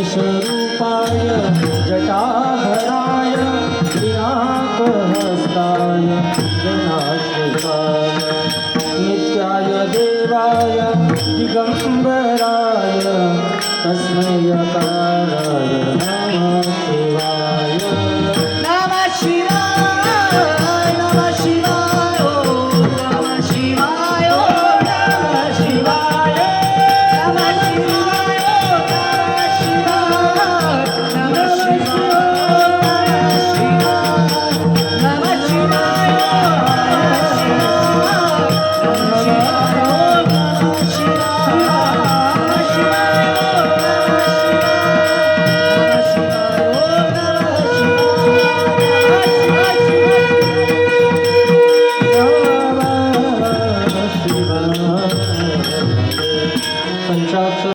विश्वरूपाय जटाधराय पिनाकहस्ताय गणाश्रिताय नित्याय देवाय दिगम्बराय तस्मै नमः। पंचाक्षर